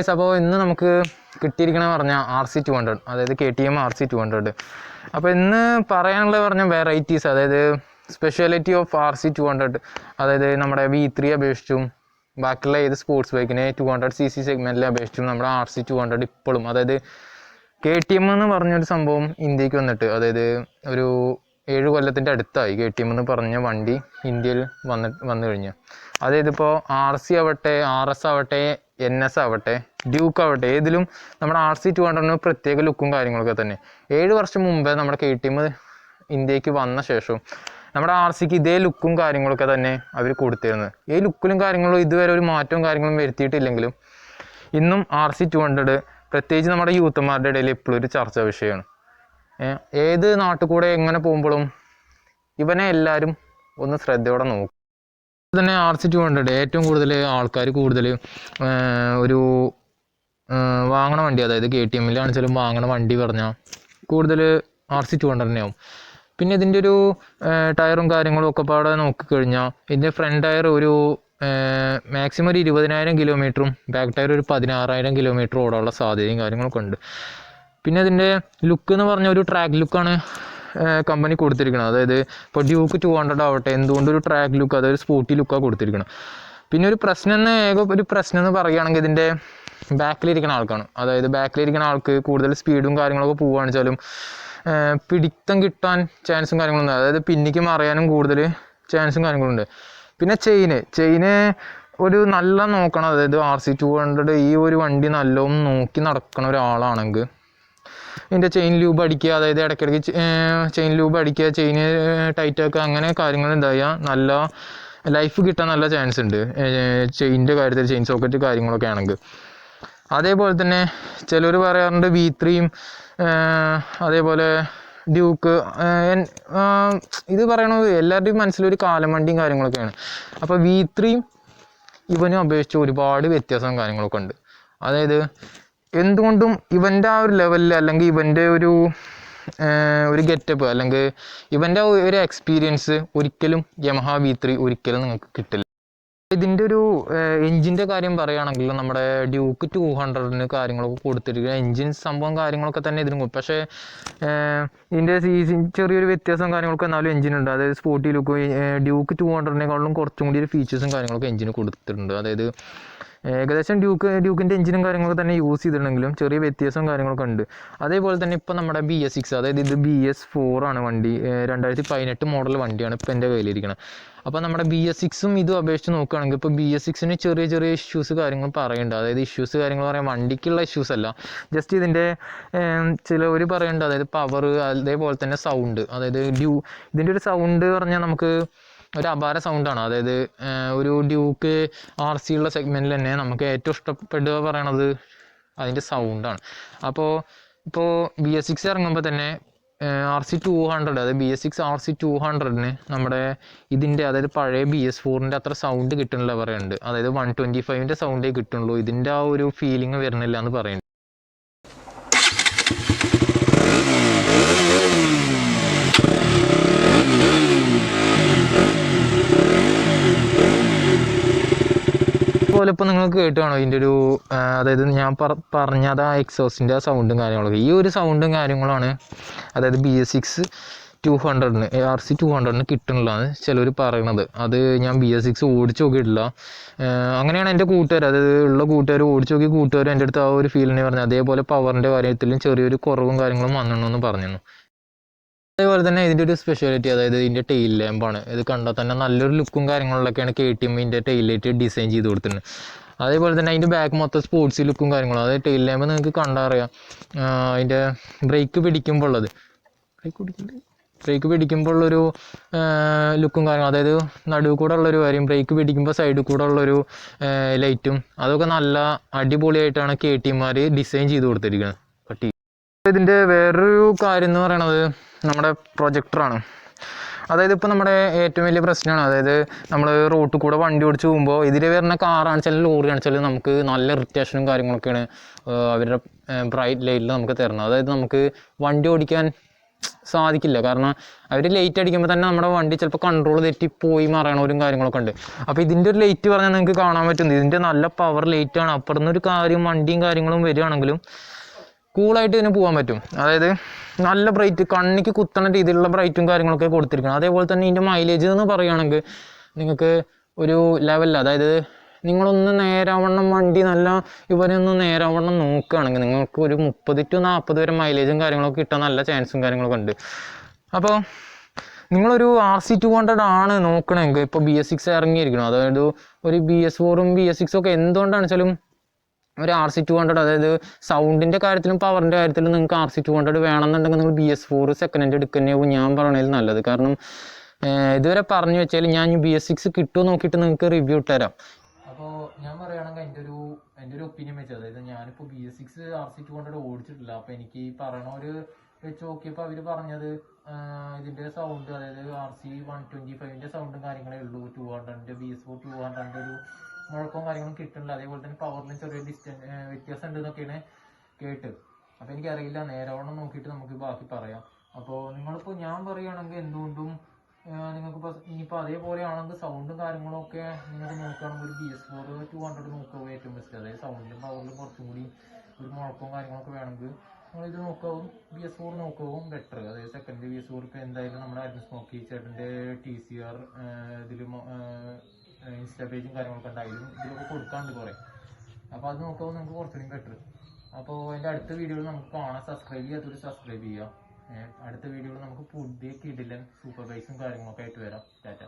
Guys അപ്പോൾ ഇന്ന് നമുക്ക് കിട്ടിയിരിക്കണ പറഞ്ഞാൽ ആർ സി ടു ഹൺഡ്രഡ് അതായത് K T M R C two hundred അപ്പോൾ ഇന്ന് പറയാനുള്ളത് പറഞ്ഞാൽ വെറൈറ്റീസ് അതായത് speciality of R C two hundred അതായത് നമ്മുടെ വി ത്രീ അപേക്ഷിച്ചും ബാക്കിയുള്ള ഏത് സ്പോർട്സ് ബൈക്കിനെ ടു ഹൺഡ്രഡ് സി സി സെഗ്മെന്റിലെ അപേക്ഷിച്ചും നമ്മുടെ ആർ സി ടു ഹൺഡ്രഡ് ഇപ്പോഴും അതായത് കെ ടി എം എന്ന് പറഞ്ഞൊരു സംഭവം ഇന്ത്യയ്ക്ക് വന്നിട്ട് അതായത് ഒരു ഏഴ് കൊല്ലത്തിന്റെ അടുത്തായി കെ ടി എം എന്ന് പറഞ്ഞ വണ്ടി ഇന്ത്യയിൽ വന്ന് വന്നു കഴിഞ്ഞു. അതായത് ഇപ്പോൾ ആർ സി ആവട്ടെ ആർ എസ് ആവട്ടെ എൻ എസ് ആവട്ടെ ഡ്യൂക്ക് ആവട്ടെ ഏതിലും നമ്മുടെ ആർ സി ടു ഹൺഡ്രഡിന് പ്രത്യേക ലുക്കും കാര്യങ്ങളൊക്കെ തന്നെ. ഏഴ് വർഷം മുമ്പേ നമ്മുടെ കെ ടി എം ഇന്ത്യയ്ക്ക് വന്ന ശേഷം നമ്മുടെ ആർ സിക്ക് ഇതേ ലുക്കും കാര്യങ്ങളൊക്കെ തന്നെ അവർ കൊടുത്തിരുന്നത് ഈ ലുക്കിലും കാര്യങ്ങളും ഇതുവരെ ഒരു മാറ്റവും കാര്യങ്ങളും വരുത്തിയിട്ടില്ലെങ്കിലും ഇന്നും ആർ സി ടു ഹൺഡ്രഡ് പ്രത്യേകിച്ച് നമ്മുടെ യൂത്തന്മാരുടെ ഇടയിൽ എപ്പോഴും ഒരു ചർച്ചാ വിഷയമാണ്. ഏത് നാട്ടിൽ കൂടെ എങ്ങനെ പോകുമ്പോഴും ഇവനെ എല്ലാവരും ഒന്ന് ശ്രദ്ധയോടെ നോക്കും. തന്നെ ആർ സി ടു ഹൺഡ്രഡ്. ഏറ്റവും കൂടുതൽ ആൾക്കാർ കൂടുതൽ ഒരു വാങ്ങണ വണ്ടി അതായത് കെ ടി എമ്മിലാണ് ചിലപ്പോൾ വാങ്ങണ വണ്ടി പറഞ്ഞാൽ കൂടുതൽ ആർ സി ടു ഹൺഡ്രഡ് തന്നെയാവും. പിന്നെ ഇതിന്റെ ഒരു ടയറും കാര്യങ്ങളും ഒക്കെ പാടെ നോക്കിക്കഴിഞ്ഞാൽ ഇതിന്റെ ഫ്രണ്ട് ടയർ ഒരു മാക്സിമം ഒരു ഇരുപതിനായിരം കിലോമീറ്ററും ബാക്ക് ടയർ ഒരു പതിനാറായിരം കിലോമീറ്റർ ഓടാനുള്ള സാധ്യതയും കാര്യങ്ങളൊക്കെ ഉണ്ട്. പിന്നെ ഇതിന്റെ ലുക്ക് എന്ന് പറഞ്ഞ ഒരു ട്രാക്ക് ലുക്കാണ് കമ്പനി കൊടുത്തിരിക്കണം അതായത് ഇപ്പോൾ ഡ്യൂക്ക് ടു ഹൺഡ്രഡ് ആവട്ടെ എന്തുകൊണ്ട് ഒരു ട്രാക്ക് ലുക്ക് അതായത് സ്പോർട്ടി ലുക്കാണ് കൊടുത്തിരിക്കണം പിന്നെ ഒരു പ്രശ്നം എന്ന് ഏക ഒരു പ്രശ്നം എന്ന് പറയുകയാണെങ്കിൽ ഇതിന്റെ ബാക്കിലിരിക്കുന്ന ആൾക്കാണ്. അതായത് ബാക്കിലിരിക്കുന്ന ആൾക്ക് കൂടുതൽ സ്പീഡും കാര്യങ്ങളൊക്കെ പോവുകയാണെന്ന് വെച്ചാലും പിടിത്തം കിട്ടാൻ ചാൻസും കാര്യങ്ങളൊന്നും അതായത് പിന്നിക്ക് മറിയാനും കൂടുതൽ ചാൻസും കാര്യങ്ങളുണ്ട്. പിന്നെ ചെയിന്. ചെയിന് ഒരു നല്ല നോക്കണം. അതായത് ആർ സി ടു ഹൺഡ്രഡ് ഈ ഒരു വണ്ടി നല്ലോണം നോക്കി നടക്കണ ഒരാളാണെങ്കിൽ ഇതിന്റെ ചെയിൻ ലൂബ് അടിക്കുക അതായത് ഇടയ്ക്കിടയ്ക്ക് ചെയിൻ ലൂബ് അടിക്കുക ചെയിൻ ടൈറ്റ് ആക്കുക അങ്ങനെ കാര്യങ്ങൾ എന്താ നല്ല ലൈഫ് കിട്ടാൻ നല്ല ചാൻസ് ഉണ്ട്. ചെയിന്റെ കാര്യത്തിൽ ചെയിൻ സോക്കറ്റ് കാര്യങ്ങളൊക്കെ ആണെങ്കിൽ. അതേപോലെ തന്നെ ചിലർ പറയാറുണ്ട് വി ത്രീയും അതേപോലെ ഡ്യൂക്ക് ഇത് പറയണത് എല്ലാവരുടെയും മനസ്സിലൊരു കാലമണ്ടിയും കാര്യങ്ങളൊക്കെയാണ്. അപ്പോൾ വി ത്രീയും ഇവനും അപേക്ഷിച്ച് ഒരുപാട് വ്യത്യാസവും കാര്യങ്ങളൊക്കെ ഉണ്ട്. അതായത് എന്തുകൊണ്ടും ഇവന്റെ ആ ഒരു ലെവലിൽ അല്ലെങ്കിൽ ഇവന്റെ ഒരു ഒരു ഗെറ്റപ്പ് അല്ലെങ്കിൽ ഇവന്റെ ഒരു എക്സ്പീരിയൻസ് ഒരിക്കലും യമഹ വി ത്രീ ഒരിക്കലും നിങ്ങൾക്ക് കിട്ടില്ല. ഇതിന്റെ ഒരു എഞ്ചിന്റെ കാര്യം പറയുകയാണെങ്കിൽ നമ്മുടെ ഡ്യൂക്ക് ടു ഹൺഡ്രഡിന് കാര്യങ്ങളൊക്കെ കൊടുത്തിരിക്കുക എഞ്ചിൻ സംഭവം കാര്യങ്ങളൊക്കെ തന്നെ ഇതിനും പക്ഷേ ഇതിന്റെ സീസിൻ ചെറിയൊരു വ്യത്യാസം കാര്യങ്ങളൊക്കെ എന്നാലും എഞ്ചിൻ ഉണ്ട്. അതായത് സ്പോർട്ടി ലുക്ക് ഡ്യൂക്ക് ടു ഹൺഡ്രഡിനെക്കാളും കുറച്ചും കൂടി ഒരു ഫീച്ചേഴ്സും കാര്യങ്ങളൊക്കെ എഞ്ചിന് കൊടുത്തിട്ടുണ്ട്. അതായത് ഏകദേശം ഡ്യൂക്ക് ഡ്യൂക്കിന്റെ എഞ്ചിനും കാര്യങ്ങളൊക്കെ തന്നെ യൂസ് ചെയ്തിട്ടുണ്ടെങ്കിലും ചെറിയ വ്യത്യാസവും കാര്യങ്ങളൊക്കെ ഉണ്ട്. അതേപോലെ തന്നെ ഇപ്പോൾ നമ്മുടെ ബി എസ് സിക്സ് അതായത് ഇത് ബി എസ് ഫോർ ആണ് വണ്ടി. രണ്ടായിരത്തി പതിനെട്ട് മോഡൽ വണ്ടിയാണ് ഇപ്പോൾ എന്റെ കയ്യിലിരിക്കുന്നത് അപ്പോൾ നമ്മുടെ ബി എസ് സിക്സും ഇതും അപേക്ഷിച്ച് നോക്കുകയാണെങ്കിൽ ഇപ്പോൾ ബി എസ് സിക്സിന് ചെറിയ ചെറിയ ഇഷ്യൂസ് കാര്യങ്ങൾ പറയുന്നുണ്ട്. അതായത് ഇഷ്യൂസ് കാര്യങ്ങൾ പറയാൻ വണ്ടിക്കുള്ള ഇഷ്യൂസ് അല്ല. ജസ്റ്റ് ഇതിന്റെ ഒരു പറയുന്നുണ്ട്. അതായത് പവർ അതേപോലെ തന്നെ സൗണ്ട് അതായത് ഡ്യൂ ഇതിന്റെ ഒരു സൗണ്ട് പറഞ്ഞാൽ നമുക്ക് ഒരു അപാര സൗണ്ടാണ് അതായത് ഒരു ഡ്യൂക്ക് ആർ സി ഉള്ള സെഗ്മെന്റിൽ തന്നെ നമുക്ക് ഏറ്റവും ഇഷ്ടപ്പെടുക പറയണത് അതിന്റെ സൗണ്ടാണ് അപ്പോൾ ഇപ്പോൾ ബി എസ് സിക്സ് ഇറങ്ങുമ്പോൾ തന്നെ ആർ സി ടു ഹൺഡ്രഡ് അതായത് B S six R C two ഹൺഡ്രഡിന് നമ്മുടെ ഇതിന്റെ അതായത് പഴയ ബി എസ് ഫോറിന്റെ അത്ര സൗണ്ട് കിട്ടുന്നില്ല പറയുന്നുണ്ട്. അതായത് വൺ ട്വന്റി ഫൈവിന്റെ സൗണ്ടേ കിട്ടുള്ളൂ. ഇതിന്റെ ആ ഒരു ഫീലിംഗ് വരുന്നില്ല എന്ന് പറയുന്നുണ്ട്. അതുപോലെ ഇപ്പോൾ നിങ്ങൾ കേട്ടുകയാണോ ഇതിന്റെ ഒരു അതായത് ഞാൻ പറ പറഞ്ഞത് ആ എക്സോസിന്റെ സൗണ്ടും കാര്യങ്ങളൊക്കെ. ഈ ഒരു സൗണ്ടും കാര്യങ്ങളാണ് അതായത് ബി എസ് സിക്സ് ടു ഹൺഡ്രഡിന് ആർ സി ടു ഹൺഡ്രഡിന് കിട്ടുന്നില്ലാന്ന് ചിലർ പറയണത്. അത് ഞാൻ ബി എസ് സിക്സ് ഓടിച്ച് നോക്കിയിട്ടില്ല. അങ്ങനെയാണ് എന്റെ കൂട്ടുകാർ അതായത് ഉള്ള കൂട്ടുകാർ ഓടിച്ച് നോക്കി കൂട്ടുകാർ എന്റെ അടുത്ത് ആ ഒരു ഫീലിനെ പറഞ്ഞു അതേപോലെ പവറിന്റെ കാര്യത്തിലും ചെറിയൊരു കുറവും കാര്യങ്ങളും വന്നിട്ടുണ്ടെന്ന് പറഞ്ഞിരുന്നു. അതേപോലെ തന്നെ ഇതിന്റെ ഒരു സ്പെഷ്യാലിറ്റി അതായത് ഇതിന്റെ ടെയിൽ ലാമ്പാണ് ഇത് കണ്ടാൽ തന്നെ നല്ലൊരു ലുക്കും കാര്യങ്ങളിലൊക്കെയാണ് കെ ടി എമ്മിന്റെ ടെയിൽ ലൈറ്റ് ഡിസൈൻ ചെയ്ത് കൊടുത്തിട്ടുണ്ട് അതേപോലെ തന്നെ അതിന്റെ ബാക്ക് മൊത്തം സ്പോർട്സ് ലുക്കും കാര്യങ്ങളും. അതായത് ടെയിൽ ലാമ്പ് നിങ്ങൾക്ക് കണ്ടറിയാം അതിന്റെ ബ്രേക്ക് പിടിക്കുമ്പോൾ ഉള്ളത്. ബ്രേക്ക് പിടിക്കുന്നുണ്ട്. ബ്രേക്ക് പിടിക്കുമ്പോൾ ഉള്ളൊരു ലുക്കും കാര്യങ്ങളും. അതായത് നടുവ് കൂടെ ഉള്ളൊരു കാര്യം ബ്രേക്ക് പിടിക്കുമ്പോൾ സൈഡിൽ കൂടെ ഉള്ളൊരു ലൈറ്റും അതൊക്കെ നല്ല അടിപൊളിയായിട്ടാണ് കെ ടിമാർ ഡിസൈൻ ചെയ്ത് കൊടുത്തിരിക്കുന്നത് ഇതിന്റെ വേറൊരു കാര്യം എന്ന് പറയണത് നമ്മുടെ പ്രൊജക്ടറാണ്. അതായത് ഇപ്പോൾ നമ്മുടെ ഏറ്റവും വലിയ പ്രശ്നമാണ് അതായത് നമ്മൾ റോട്ടിൽ കൂടെ വണ്ടി ഓടിച്ച് പോകുമ്പോൾ ഇതിൽ വരുന്ന കാറാണെച്ചാലും ലോറി ആണെച്ചാലും നമുക്ക് നല്ല ഇറിറ്റേഷനും കാര്യങ്ങളൊക്കെയാണ് അവരുടെ ബ്രൈറ്റ് ലൈറ്റിൽ നമുക്ക് തരുന്നത്. അതായത് നമുക്ക് വണ്ടി ഓടിക്കാൻ സാധിക്കില്ല. കാരണം അവർ ലൈറ്റ് അടിക്കുമ്പോൾ തന്നെ നമ്മുടെ വണ്ടി ചിലപ്പോൾ കൺട്രോൾ തെറ്റി പോയി മറയണവരും കാര്യങ്ങളൊക്കെ ഉണ്ട്. അപ്പോൾ ഇതിന്റെ ഒരു ലൈറ്റ് പറഞ്ഞാൽ നിങ്ങൾക്ക് കാണാൻ പറ്റുന്നത്. ഇതിന്റെ നല്ല പവർ ലൈറ്റാണ് അപ്പുറത്തുനിന്ന് ഒരു കാര്യം വണ്ടിയും കാര്യങ്ങളും വരികയാണെങ്കിലും കൂളായിട്ട് ഇതിന് പോകാൻ പറ്റും. അതായത് നല്ല ബ്രൈറ്റ് കണ്ണിക്ക് കുത്തണ രീതിയിലുള്ള ബ്രൈറ്റും കാര്യങ്ങളൊക്കെ കൊടുത്തിരിക്കണം. അതേപോലെ തന്നെ ഇതിന്റെ മൈലേജ് എന്ന് പറയുകയാണെങ്കിൽ നിങ്ങൾക്ക് ഒരു ലെവലിൽ അതായത് നിങ്ങളൊന്ന് നേരാവണ്ണം വണ്ടി നല്ല ഇവരൊന്ന് നേരാവണ്ണം നോക്കുകയാണെങ്കിൽ നിങ്ങൾക്ക് ഒരു മുപ്പത് ടു നാൽപ്പത് വരെ മൈലേജും കാര്യങ്ങളൊക്കെ കിട്ടാൻ നല്ല ചാൻസും കാര്യങ്ങളൊക്കെ ഉണ്ട്. അപ്പോൾ നിങ്ങളൊരു ആർ സി ടു ഹൺഡ്രഡ് ആണ് നോക്കണമെങ്കിൽ ഇപ്പോൾ ബി എസ് സിക്സ് ഇറങ്ങിയിരിക്കണം അതായത് ഒരു ബി എസ് ഫോറും ബി എസ് സിക്സും ഒക്കെ എന്തുകൊണ്ടാണെന്ന് വെച്ചാലും ഒരു ആർ സി ടു ഹൺഡ്രഡ് അതായത് സൗണ്ടിന്റെ കാര്യത്തിലും പവറിന്റെ കാര്യത്തിലും നിങ്ങൾക്ക് ആർ സി ടു ഹൺഡ്രഡ് വേണമെന്നുണ്ടെങ്കിൽ നിങ്ങൾ B S four second hand എടുക്കുന്നതാവും ഞാൻ പറയണതിൽ നല്ലത്. കാരണം ഇതുവരെ പറഞ്ഞു വെച്ചാൽ ഞാൻ ബി എസ് സിക്സ് കിട്ടുമോ നോക്കിയിട്ട് നിങ്ങൾക്ക് റിവ്യൂ ഇട്ടുതരാം അപ്പോൾ ഞാൻ പറയുകയാണെങ്കിൽ എന്റെ ഒരു എന്റെ ഒരു ഒപ്പീനിയൻ വെച്ചത് അതായത് ഞാനിപ്പോൾ B S six R C two hundred ഓടിച്ചിട്ടില്ല. അപ്പോൾ എനിക്ക് ഈ പറയണ ഒരു വെച്ച് നോക്കിയപ്പോൾ അവർ പറഞ്ഞത് ഇതിന്റെ സൗണ്ട് അതായത് ആർ സി വൺ ട്വന്റി ഫൈവിന്റെ സൗണ്ടും കാര്യങ്ങളേ ഉള്ളൂ. ടു ഹൺഡ്രഡിന്റെ ബി എസ് ഫോർ ടു ഹൺഡ്രഡിന്റെ ഒരു മുഴക്കവും കാര്യങ്ങളും കിട്ടുന്നില്ല. അതേപോലെ തന്നെ പവറിലും ചെറിയ ഡിസ്റ്റൻസ് വ്യത്യാസം ഉണ്ട് എന്നൊക്കെയാണ് കേട്ട് അപ്പോൾ എനിക്കറിയില്ല നേരവണ്ണം നോക്കിയിട്ട് നമുക്ക് ബാക്കി പറയാം. അപ്പോൾ നിങ്ങളിപ്പോൾ ഞാൻ പറയുകയാണെങ്കിൽ എന്തുകൊണ്ടും നിങ്ങൾക്ക് ഇപ്പോൾ ഇനിയിപ്പോൾ അതേപോലെയാണെങ്കിൽ സൗണ്ടും കാര്യങ്ങളും ഒക്കെ നിങ്ങൾക്ക് നോക്കുകയാണെങ്കിൽ ഒരു B S four two hundred നോക്കുക ഏറ്റവും ബെസ്റ്റ് അതായത് സൗണ്ടിലും പവറിലും കുറച്ചും കൂടി ഒരു മുഴക്കവും കാര്യങ്ങളൊക്കെ വേണമെങ്കിൽ ഇത് നോക്കാവും ബി എസ് ഫോർ നോക്കാവും ബെറ്റർ അതായത് സെക്കൻഡ് ബി എസ് ഫോർ ഇപ്പോൾ എന്തായാലും നമ്മുടെ അഡ്മിസ് നോക്കി ചേട്ടന്റെ ടി സി ആർ ഇതിലും ഇൻസ്റ്റാ പേജും കാര്യങ്ങളൊക്കെ ഉണ്ടായിരുന്നു. ഇതിലൊക്കെ കൊടുക്കാണ്ട് കുറേ. അപ്പോൾ അത് നോക്കുമ്പോൾ നമുക്ക് കുറച്ചുകൂടി ബെറ്റർ അപ്പോൾ എന്റെ അടുത്ത വീഡിയോയിൽ നമുക്ക് കാണാൻ സബ്സ്ക്രൈബ് ചെയ്യാത്തൊരു സബ്സ്ക്രൈബ് ചെയ്യുക. അടുത്ത വീഡിയോയിൽ നമുക്ക് പുതിയ കിടിലൻ സൂപ്പർവൈസും കാര്യങ്ങളൊക്കെ ആയിട്ട് വരാം. ടാറ്റ